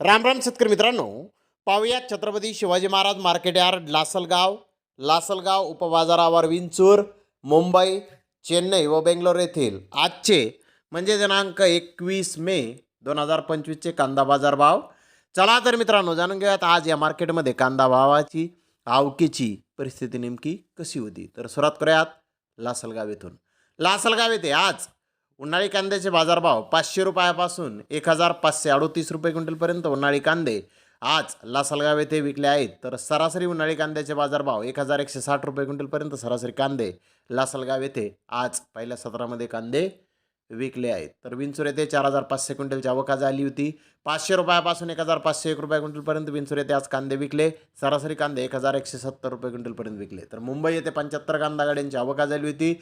राम राम शेतकरी मित्रांनो. पाहुयात छत्रपती शिवाजी महाराज मार्केट यार्ड लासलगाव. लासलगाव उपबाजारावर विंचूर मुंबई चेन्नई व बेंगलोर येथील आजचे म्हणजे दिनांक एकवीस मे दोन हजार पंचवीसचे कांदा बाजार भाव. चला तर मित्रांनो जाणून घेऊयात आज या मार्केटमध्ये कांदा भावाची आवकीची परिस्थिती नेमकी कशी होती? तर सुरुवात करूयात लासलगाव येथून. लासलगाव येथे आज उन्हाळी कांद्याचे बाजारभाव पाचशे रुपयापासून एक हजार पाचशे अडोतीस रुपये क्विंटलपर्यंत उन्हाळी कांदे आज लासलगाव येथे विकले आहेत. तर सरासरी उन्हाळी कांद्याचे बाजारभाव एक हजार एकशे साठ रुपये क्विंटलपर्यंत सरासरी कांदे लासलगाव येथे आज पहिल्या सत्रामध्ये कांदे विकले आहेत. तर विंचूर येथे चार हजार पाचशे क्विंटलची आवक आज आली होती. पाचशे रुपयापासून एक हजार पाचशे एक रुपये क्विंटलपर्यंत विंचूर येथे आज कांदे विकले. सरासरी कांदे एक हजार एकशे सत्तर रुपये क्विंटलपर्यंत विकले. तर मुंबई येथे पंच्याहत्तर कांदा गाड्यांची आवक आज आली होती.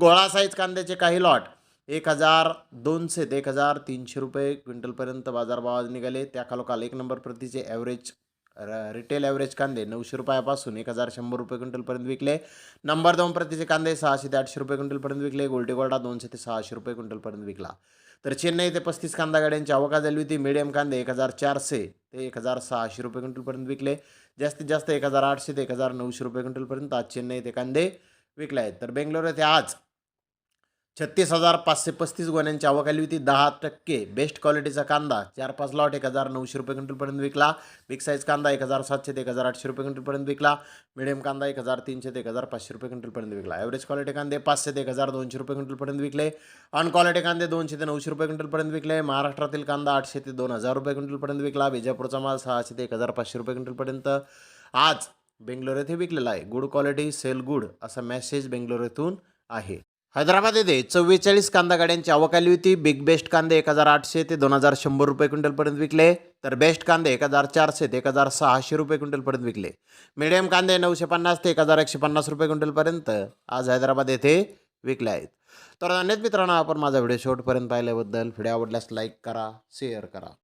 गोळा साईज कांद्याचे काही लॉट एक हजार दोनशे ते एक हजार तीनशे रुपये क्विंटलपर्यंत बाजारभाव निघाले. त्याखालोखाल एक नंबर प्रतीचे ॲव्हरेज रिटेल ॲव्हरेज कांदे नऊशे रुपयापासून एक हजार शंभर रुपये क्विंटलपर्यंत विकले. नंबर दोन प्रतीचे कांदे सहाशे ते आठशे रुपये क्विंटलपर्यंत विकले. गोल्टी गोल्डा दोनशे ते सहाशे रुपये क्विंटलपर्यंत विकला. तर चेन्नई ते पस्तीस कांदा गाड्यांची आवका झाली होती. मिडियम कांदे एक हजार चारशे ते एक हजार सहाशे रुपये क्विंटलपर्यंत विकले. जास्तीत जास्त एक हजार आठशे ते एक हजार नऊशे रुपये क्विंटलपर्यंत आज चेन्नई ते कांदे विकले आहेत. तर बेंगलोर येथे आज छत्तीस हजार पाचशे पस्तीस गोण्यांची आवक आली होती. दहा टक्के. बेस्ट क्वालिटीचा कांदा चार पाच लॉट एक हजार नऊशे रुपये क्विंटलपर्यंत विकला. बिग साईज कांदा एक हजार सातशे ते एक हजार आठशे रुपये क्विंटलपर्यंत विकला. मिडियम कांदा एक हजार तीनशे ते एक हजार पाचशे रुपये क्विंटलपर्यंत विकला. ॲव्हरेज क्वालिटी कांदे पाचशे ते एक हजार दोनशे रुपये क्विंटलपर्यंत विकले. अनक्वालिटी कांदे दोनशे ते नऊशे रुपये क्विंटलपर्यंत विकले. महाराष्ट्रातील कांदा आठशे ते दोन हजार रुपये क्विंटलपर्यंत विकला. विजापूरचा माल सहाशे ते एक हजार पाचशे रुपये क्विंटलपर्यंत. आज बेंगलोर येथे विकलेला आहे. गुड क्वालिटी सेल गुड असा मेसेज बेंगलोर येथून आहे. हैदराबाद येथे चव्वेचाळीस कांदा गाड्यांची आवक आली होती. बिग बेस्ट कांदे एक हजार आठशे ते दोन हजार शंभर रुपये क्विंटलपर्यंत विकले. तर बेस्ट कांदे एक हजार चारशे ते एक हजार सहाशे रुपये क्विंटलपर्यंत विकले. मिडियम कांदे नऊशे पन्नास ते एक हजार एकशे पन्नास रुपये क्विंटलपर्यंत आज हैदराबाद येथे विकले आहेत. तर अनेक मित्रांनो आपण माझा व्हिडिओ शेवटपर्यंत पाहिल्याबद्दल. व्हिडिओ आवडल्यास लाईक करा शेअर करा.